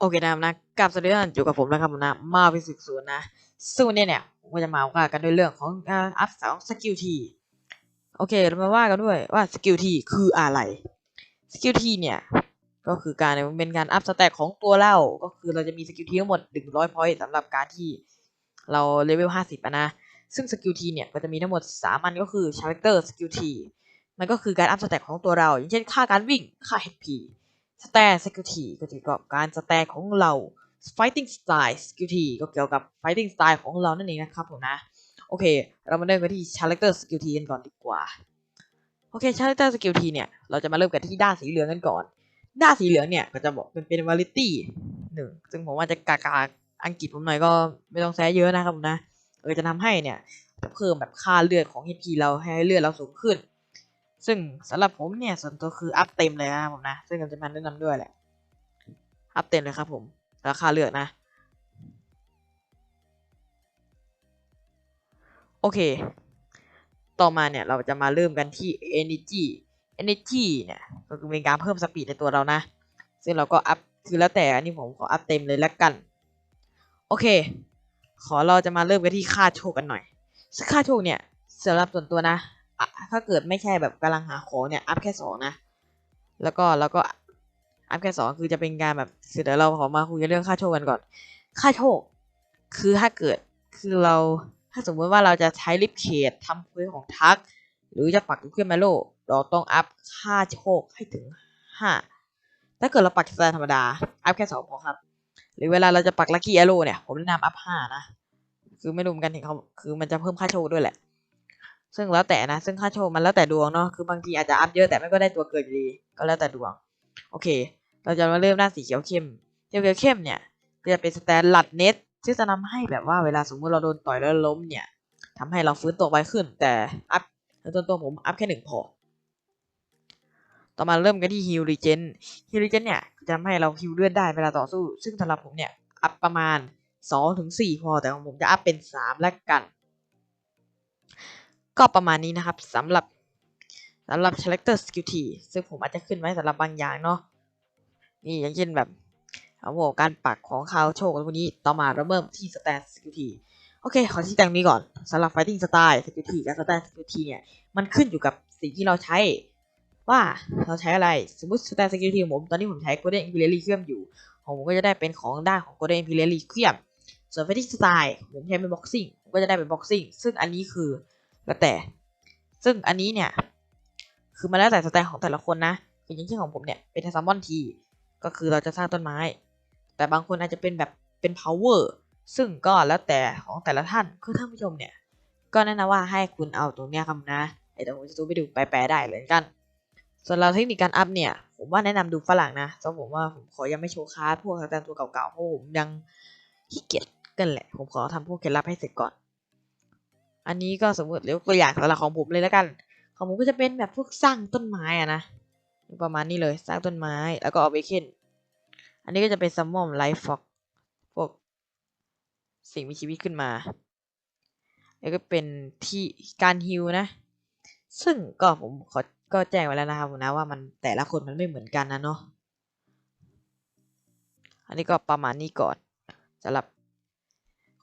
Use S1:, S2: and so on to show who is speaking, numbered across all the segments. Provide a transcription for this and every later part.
S1: โอเคนะครับนะกลับสวัสดีท่านอยู่กับผมนะครับผมนะมาฟิสิกศูนย์นะซึ่งวันนี้เนี่ยผมก็จะมาว่ากันด้วยเรื่องของการอัพสองสกิลทีโอเคเรามาว่ากันด้วยว่าสกิลทีคืออะไรสกิลทีเนี่ยก็คือการเป็นการอัพสแต็กของตัวเราก็คือเราจะมีสกิลทีทั้งหมด 100พอยต์สำหรับการที่เราเลเวล50อะนะซึ่งสกิลทีเนี่ยก็จะมีทั้งหมด3อันก็คือ character skill T มันก็คือการอัพสแต็กของตัวเรา อย่างเช่นค่าการวิ่งค่า HP สแตท skill T ก็เกี่ยวกับการสแตทของเรา fighting style skill T ก็เกี่ยวกับ fighting style ของเรานั่นเองนะครับผมนะ โอเค เรามาเริ่มกันที่ character skill T กันก่อนดีกว่า โอเค character skill T เนี่ย เราจะมาเริ่มกันที่ด้านสีเหลืองกันก่อน ด้านสีเหลืองเนี่ยก็จะบอกเป็นเป็น variety หนึ่งซึ่งผมว่าจะกากาอังกฤษผมหน่อยก็ไม่ต้องแซะเยอะนะครับผมนะ เออจะทำให้เนี่ยเพิ่มแบบค่าเลือดของ HP เราให้เลือดเราสูงขึ้น ซึ่งสำหรับผมเนี่ยส่วนตัวคืออัพเต็มเลยนะครับผมนะ ซึ่งผมจะมาแนะนำด้วยแหละ อัพเต็มเลยครับผม ราคาเลือดนะ โอเค ต่อมาเนี่ยเราจะมาเริ่มกันที่ energy energy เนี่ยก็คือเป็นการเพิ่มสปีดในตัวเรานะ ซึ่งเราก็อัพคือแล้วแต่อันนี้ผมขออัพเต็มเลยแล้วกัน โอเค ขอเราจะมาเริ่มกันที่ค่าโชคกันหน่อยค่าโชคเนี่ยสำหรับส่วนตัวนะ ถ้าเกิดไม่ใช่แบบกำลังหาของเนี่ยอัพแค่สองนะ แล้วก็แล้วก็อัพแค่สองคือจะเป็นการแบบเดี๋ยวเราขอมาคุยเรื่องค่าโชคกันก่อน ค่าโชค คือถ้าเกิดคือเราถ้าสมมติว่าเราจะใช้ลิฟเคดทำเควสของทัก หรือจะปักเครื่องแมโลเราต้องอัพค่าโชคให้ถึงห้าถ้าเกิดเราปักสแตนธรรมดา อัพแค่สองพอครับ หรือเวลาเราจะปักลัคกี้แอโร่เนี่ย ผมแนะนำอัพห้านะ คือไม่รู้เหมือนกันเห็นเขาคือมันจะเพิ่มค่าโชคด้วยแหละ ซึ่งแล้วแต่นะ ซึ่งค่าโชคมันแล้วแต่ดวงเนาะคือบางทีอาจจะอัพเยอะแต่ไม่ก็ได้ตัวเกิดอยู่ดี ก็แล้วแต่ดวง โอเค เราจะมาเริ่มหน้าสีเขียวเข้มเขียวเข้มเนี่ยจะเป็นสแตนลัดเน็ตที่จะทำให้แบบว่าเวลาสมมติเราโดนต่อยแล้วล้มเนี่ยทำให้เราฟื้นตัวไวขึ้น แต่อัพตัวตัวผมอัพแค่หนึ่งพอต่อมาเริ่มกันที่ฮิลรีเจนฮิลรีเจนเนี่ยจะทำให้เราฮิลเลือดได้เวลาต่อสู้ ซึ่งสำหรับผมเนี่ยอัพประมาณสองถึงสี่พอแต่ของผมจะอัพเป็นสามแล้วกัน ก็ประมาณนี้นะครับสำหรับสำหรับ character skill T ซึ่งผมอาจจะขึ้นไว้สำหรับบางอย่างเนาะนี่อย่างเช่นแบบเอาโหการปักของคาวโชคอะไรพวกนี้ต่อมาเราเริ่มที่ stat skill T โอเค ขอที่แจ้งนี้ก่อนสำหรับ fighting style skill T กับ stat skill T เนี่ยมันขึ้นอยู่กับสิ่งที่เราใช้ว่าเราใช้อะไรสมมติ stat skill T ผมตอนนี้ผมใช้ golden imperial เครื่องอยู่ผมก็จะได้เป็นของด้านของ golden imperial เครื่องส่วน fighting style ผมใช้เป็น boxing ก็จะได้เป็น boxing ซึ่งอันนี้คือ แล้วแต่ ซึ่งอันนี้เนี่ย คือมันแล้วแต่สไตล์ของแต่ละคนนะอย่างเช่นของผมเนี่ยเป็นซัมมอนทีก็คือเราจะสร้างต้นไม้ แต่บางคนอาจจะเป็นแบบเป็น power ซึ่งก็แล้วแต่ของแต่ละท่านคือท่านผู้ชมเนี่ย ก็แนะนำว่าให้คุณเอาตรงเนี้ยครับนะไอ้ตรงผมจะดูไปดูแปลได้เลยกัน ส่วนเราเทคนิคการอัพเนี่ย ผมว่าแนะนำดูฝรั่งนะเพราะผมว่าผมขอยังไม่โชว์คาร์ดพวกสแตนตัวเก่าๆเพราะผมยังขี้เกียจกันแหละ ผมขอทำพวกเคล็ดลับให้เสร็จก่อน อันนี้ก็สมมติยกตัวอย่างสำหรับของผมเลยแล้วกัน ของผมก็จะเป็นแบบพวกสร้างต้นไม้อะนะประมาณนี้เลยสร้างต้นไม้แล้วก็เอาเบเคนอันนี้ก็จะเป็นซัมมอมไลฟ์ฟอกพวกสิ่งมีชีวิตขึ้นมาแล้วก็เป็นที่การฮิวนะ ซึ่งก็ผมขอก็แจ้งไว้แล้วนะครับนะว่ามันแต่ละคนมันไม่เหมือนกันนะเนาะอันนี้ก็ประมาณนี้ก่อนสำหรับ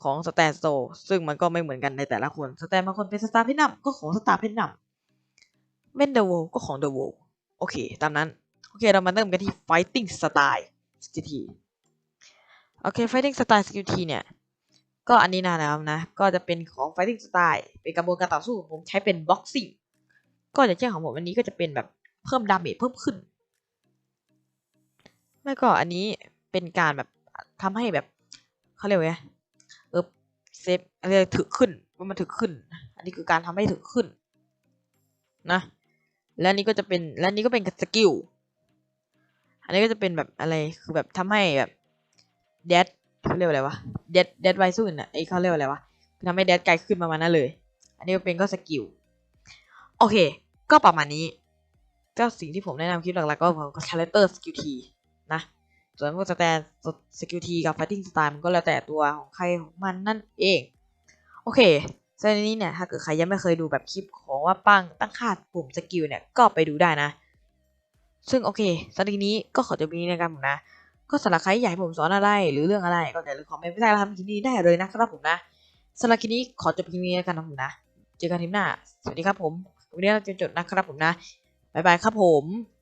S1: ของสแตนโซซึ่งมันก็ไม่เหมือนกันในแต่ละคนสแตนบางคนเป็นสตาร์เพนนัมก็ของสตาร์เพนนัมเวนเดอร์โวก็ของเดอะโวโอเค ตามนั้น โอเค เรามาเริ่มกันที่ fighting Style CT โอเค fighting Style CT เนี่ย ก็อันนี้นะครับนะ ก็จะเป็นของ fighting style เป็นกระบวนการต่อสู้ผมใช้เป็น boxing ก็อย่างเช่นของผมอันนี้ก็จะเป็นแบบเพิ่มดาเมจเพิ่มขึ้นไม่ก็อันนี้เป็นการแบบทำให้แบบเขาเรียกว่าไง เซฟอะไรถึกขึ้นว่ามันถึกขึ้น อันนี้คือการทำให้ถึกขึ้นนะและนี้ก็จะเป็นและนี้ก็เป็นสกิลอันนี้ก็จะเป็นแบบอะไรคือแบบทำให้แบบเดดเขาเรียกว่าอะไรวะเดดเดดไวซุนอะไอเขาเรียกว่าอะไรวะทำให้เดดไกลขึ้นประมาณนั้นเลย อันนี้ก็เป็นก็สกิลโอเค ก็ประมาณนี้ก็สิ่งที่ผมแนะนำคลิปหลักๆก็ของ character skill T นะ ส่วนพวกสแตนสกิลทีกับ fighting style มันก็แล้วแต่ตัวของใครของมันนั่นเอง โอเคสำหรับนี้เนี่ยถ้าเกิดใครยังไม่เคยดูแบบคลิปของว่าปังตั้งค่าปุ่มสกิลเนี่ยก็ไปดูได้นะ ซึ่งโอเคสำหรับนี้ก็ขอจบนี้นะครับผมนะ ก็สำหรับใครอยากให้ผมสอนอะไร หรือเรื่องอะไรก็อย่าลืมคอมเมนต์ไว้ใต้ล่างคลิปนี้ได้เลยนะครับผมนะสำหรับคลิปนี้ขอจบเพียงนี้แล้วกันนะผมนะ เจอกันทีหน้า สวัสดีครับผมวันนี้เราจะจบนะครับผมนะบ๊ายบายครับผม